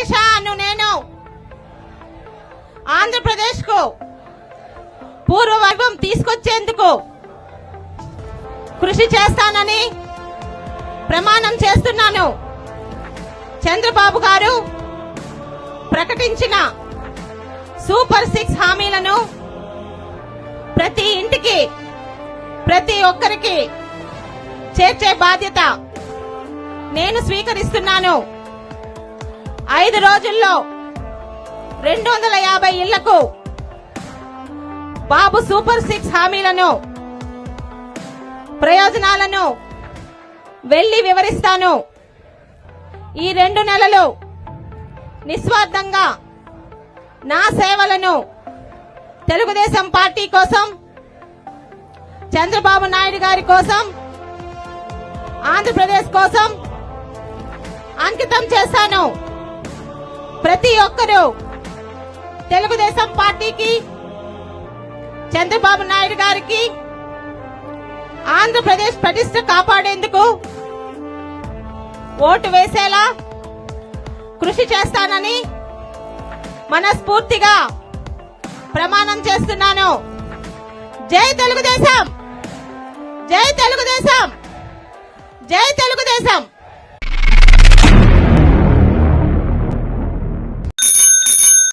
చేశాను నేను ఆంధ్రప్రదేశ్కు పూర్వవైభవం తీసుకొచ్చేందుకు కృషి చేస్తానని ప్రమాణం చేస్తున్నాను. చంద్రబాబు గారు ప్రకటించిన సూపర్ సిక్స్ హామీలను ప్రతి ఇంటికి ప్రతి ఒక్కరికి చేర్చే బాధ్యత నేను స్వీకరిస్తున్నాను. ఐదు రోజుల్లో రెండు వందల యాభై ఇళ్ళకు బాబు సూపర్ సిక్స్ హామీలను ప్రయోజనాలను వెళ్ళి వివరిస్తాను. ఈ రెండు నెలలు నిస్వార్థంగా నా సేవలను తెలుగుదేశం పార్టీ కోసం చంద్రబాబు నాయుడు గారి కోసం ఆంధ్రప్రదేశ్ కోసం అంకితం చేస్తాను ప్రతి ఒక్కరూ తెలుగుదేశం పార్టీకి చంద్రబాబు నాయుడు గారికి ఆంధ్రప్రదేశ్ ప్రతిష్ట కాపాడేందుకు ఓటు వేసేలా కృషి చేస్తానని మనస్ఫూర్తిగా ప్రమాణం చేస్తున్నాను. జై తెలుగుదేశం! జై తెలుగుదేశం! జై తెలుగుదేశం!